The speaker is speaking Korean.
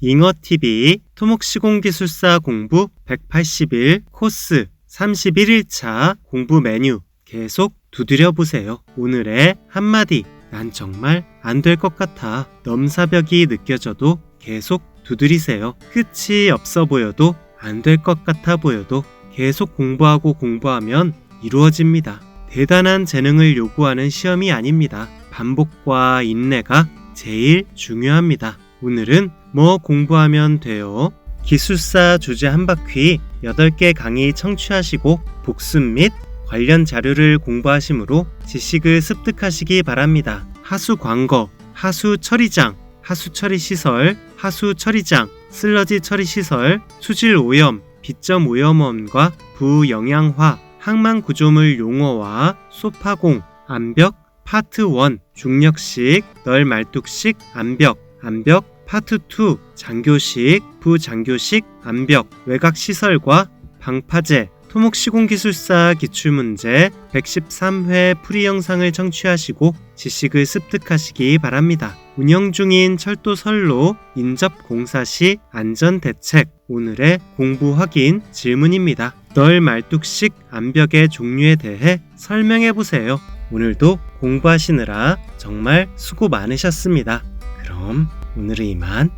잉어TV 토목시공기술사 공부 181 코스 31일차 공부 메뉴 계속 두드려 보세요. 오늘의 한마디. 난 정말 안 될 것 같아. 넘사벽이 느껴져도 계속 두드리세요. 끝이 없어 보여도 안 될 것 같아 보여도 계속 공부하고 공부하면 이루어집니다. 대단한 재능을 요구하는 시험이 아닙니다. 반복과 인내가 제일 중요합니다. 오늘은 뭐 공부하면 돼요? 기술사 주제 한 바퀴 8개 강의 청취하시고 복습 및 관련 자료를 공부하시므로 지식을 습득하시기 바랍니다. 하수 광거, 하수 처리장, 하수 처리 시설, 하수 처리장, 슬러지 처리 시설, 수질 오염, 비점 오염원과 부영양화, 항만 구조물 용어와 소파공, 암벽, 파트 1, 중력식, 널 말뚝식, 암벽, 암벽, 파트 2, 장교식, 부장교식, 암벽, 외곽 시설과 방파제, 토목시공기술사 기출문제 113회 풀이 영상을 청취하시고 지식을 습득하시기 바랍니다. 운영 중인 철도 선로 인접 공사 시 안전 대책 오늘의 공부 확인 질문입니다. 널 말뚝식 암벽의 종류에 대해 설명해 보세요. 오늘도 공부하시느라 정말 수고 많으셨습니다. 그럼 오늘은 이만